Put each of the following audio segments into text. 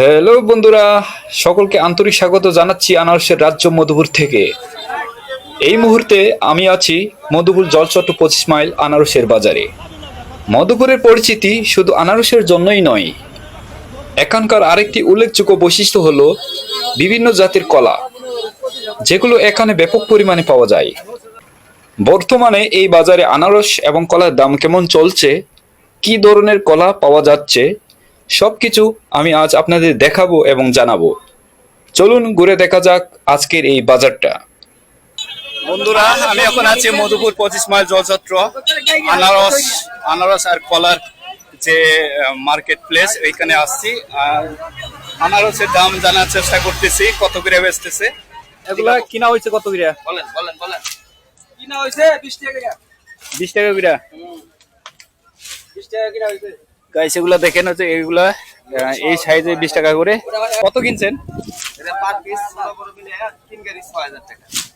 Hello বন্ধুরা। সকলকে আন্তরিক স্বাগত জানাচ্ছি আনারসের রাজ্য মধুপুর থেকে। এই মুহূর্তে আমি আছি মধুপুর জলচট্ট পঁচিশ মাইল আনারসের বাজারে। মধুপুরের পরিচিতি শুধু আনারসের জন্যই নয়, এখানকার আরেকটি উল্লেখযোগ্য বৈশিষ্ট্য হলো বিভিন্ন জাতের কলা, যেগুলো এখানে ব্যাপক পরিমাণে পাওয়া যায়। বর্তমানে এই বাজারে আনারস এবং কলার দাম কেমন চলছে? কি ধরনের কলা পাওয়া যাচ্ছে? সবকিছু আমি আজ আপনাদের দেখাবো এবং জানাব। চলুন ঘুরে দেখা যাক আজকের এই বাজারটা। বন্ধুরা আমি এখন আছি মধুপুর পঁচিশ মাইল জলছত্র আনারস আনারস আর কলার যে মার্কেট প্লেস ওইখানে আসছি। আর আনারসের দাম জানার চেষ্টা করতেছি কত করে বেচতেছে। এগুলা কিনা হয়েছে কত করে? বলেন বলেন বলেন। কিনা হয়েছে বিশ টাকা বিশ টাকা করে। বিশ টাকা কিনা হয়েছে। গাইস এগুলা দেখেন হচ্ছে এইগুলা আহ, এই সাইজে বিশ টাকা করে। কত কিনছেন?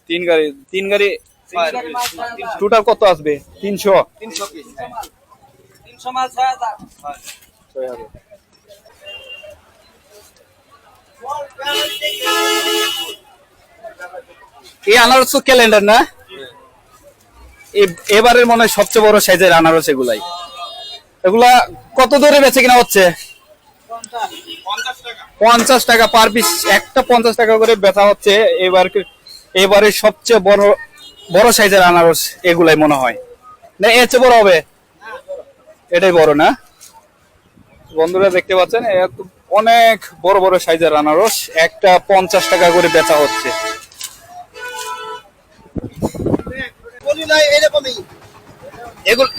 তিন গাড়ি তিন গাড়ি টোটাল কত আসবে? তিনশো? হাজার। এই আনারস তো ক্যালেন্ডার না এবারের মনে হয় সবচেয়ে বড় সাইজের আনারস এগুলাই। এগুলা কত দরে বেচে কিনা হচ্ছে? পঞ্চাশ টাকা পার পিস একটা পঞ্চাশ টাকা করে বেচা হচ্ছে। এবার এবারে সবচেয়ে বড় বড় সাইজের আনারস এগুলাই মনে হয়। না, এর চেয়ে বড় হবে? এটাই বড় না? বন্ধুরা দেখতে পাচ্ছেন অনেক বড় বড় সাইজের আনারস, একটা পঞ্চাশ টাকা করে বেচা হচ্ছে।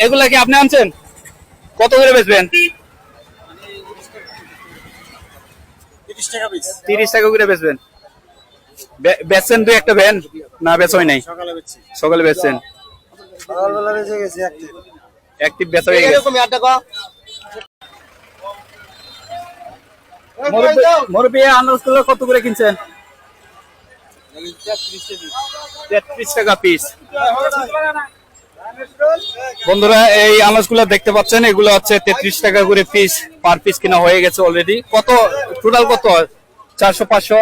এগুলা কি আপনি আনছেন? কত করে বেচবেন? তিরিশ টাকা করে বেচবেন। বেচছেন দুই একটা ভ্যান? না বেচই নাই? সকালে বেচছেন? একটি বেচা হয়ে গেছে। মুরব্বি- কত করে কিনছেন? তেত্রিশ টাকা পিস। বন্ধুরা, এই আনাজগুলো দেখতে পাচ্ছেন, এগুলো হচ্ছে তেত্রিশ টাকা করে পিস পার পিস কিনা হয়ে গেছে অলরেডি কত টোটাল কত? চারশো, পাঁচশো?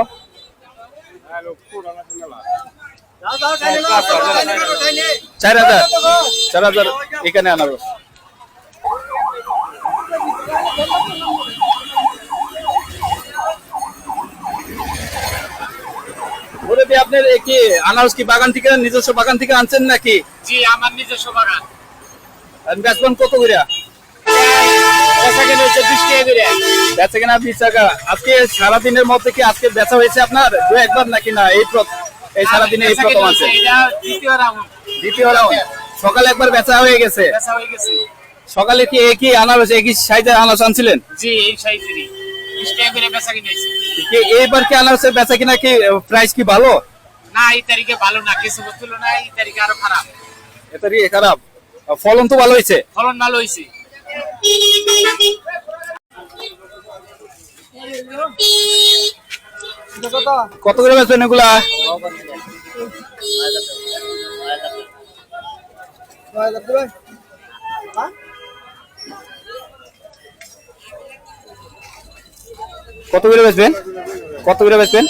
চার হাজার। চার হাজার, এখানে আনারস মুরব্বি আপনার কি আনারস কি বাগান থেকে নিজস্ব বাগান থেকে আনছেন নাকি? জি আমার নিজস্ব বাগান। বেচবেন কত করে? বেচা কিনা বিশ টাকা আজকে সারাদিনের মধ্যে কি আজকে বেচা হয়েছে আপনার? দু একবার নাকি না? এই এই সারাদিনে এই প্রথম আছে। দ্বিতীয় রাউন্ড। সকালে একবার বেচা হয়ে গেছে। বেচা হয়ে গেছে। সকালে কি একই আনারস একই সাইজের আনারস আনছিলেন? জি এই সাইজেরই। এইবার কি আনারসের বেচা কিনা কি প্রাইস কি ভালো? না এই তারিখে ভালো না কিছু তুলনায় এই তারিখে আরও খারাপ। এটা কি খারাপ। ফলন তো ভালো হয়েছে। ফলন ভালো হয়েছে। কত করে বেচবেন এগুলা? কত করে বেচবেন? কত করে বেচবেন?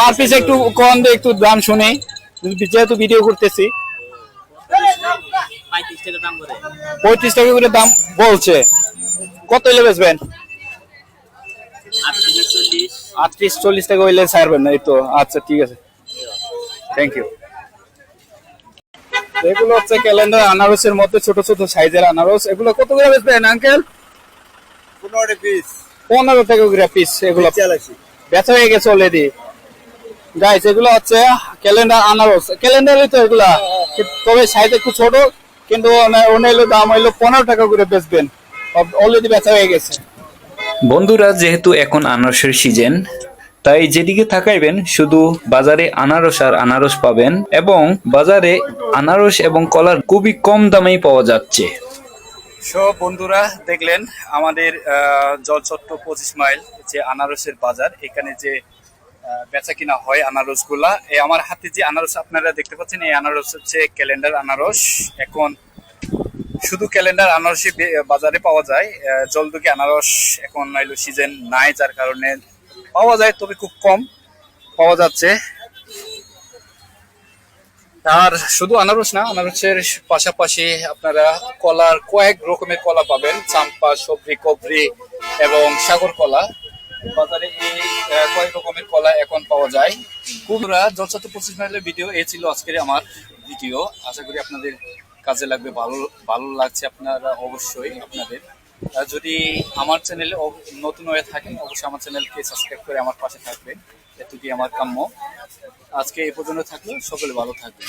পার পিস একটু কম দিয়ে একটু দাম শুনি। যেহেতু ভিডিও করতেছি। পঁয়ত্রিশ টাকা করে দাম বলছে। কত হইলে বেচবেন? আটত্রিশ, চল্লিশ টাকা হইলে ছাড়বেন না, এই তো। আচ্ছা ঠিক আছে। থ্যাংক ইউ এগুলো হচ্ছে ক্যালেন্ডার আনারসের মধ্যে ছোট ছোট সাইজের আনারস। এগুলো কত করে বেচবেন আঙ্কেল পনেরো পিস পনেরো টাকা করে পিস এগুলো। বেচা হয়ে গেছে অলরেডি গাইস এগুলো হচ্ছে ক্যালেন্ডার আনারস। ক্যালেন্ডারই তো এগুলা। তবে সাইজ একটু ছোট কিন্তু অন্য দাম হইল পনেরো টাকা করে বেচবেন। অলরেডি বেচা হয়ে গেছে। বন্ধুরা যেহেতু এখন আনারসের সিজন তাই যেদিকে থাকাইবেন শুধু বাজারে আনারস আর আনারস পাবেন এবং বাজারে আনারস এবং কলার খুবই কম দামেই পাওয়া যাচ্ছে। সব বন্ধুরা, দেখলেন আমাদের জলচট্ট পঁচিশ মাইল যে আনারসের বাজার, এখানে যে বেচা কিনা হয় আনারসগুলা এই আমার হাতে যে আনারস আপনারা দেখতে পাচ্ছেন, এই আনারস হচ্ছে ক্যালেন্ডার আনারস। এখন শুধু ক্যালেন্ডার আনারসই বাজারে পাওয়া যায় জলদুকি আনারস এখন নাইলো সিজন নাই, যার কারণে পাওয়া যায়, তবে খুব কম পাওয়া যাচ্ছে। আর শুধু আনারস না, আনারসের পাশাপাশি আপনারা কলার কয়েক রকমের কলা পাবেন। চাম্পা সবরি কবরি এবং সাগর কলা। বাজারে এই কয়েক রকমের কলা এখন পাওয়া যায়। কুমড়া জলসাতে পঁচিশ মাইলের ভিডিও এই ছিল আজকের আমার ভিডিও আশা করি আপনাদের কাজে লাগবে, ভালো ভালো লাগছে আপনারা অবশ্যই আপনাদের। যদি আমার চ্যানেলে নতুন হয়ে থাকেন, অবশ্যই আমার চ্যানেলকে সাবস্ক্রাইব করে আমার পাশে থাকবেন। এটুকুই আমার কাম্য। আজকে এই পর্যন্ত থাকল। সকলে ভালো থাকবেন।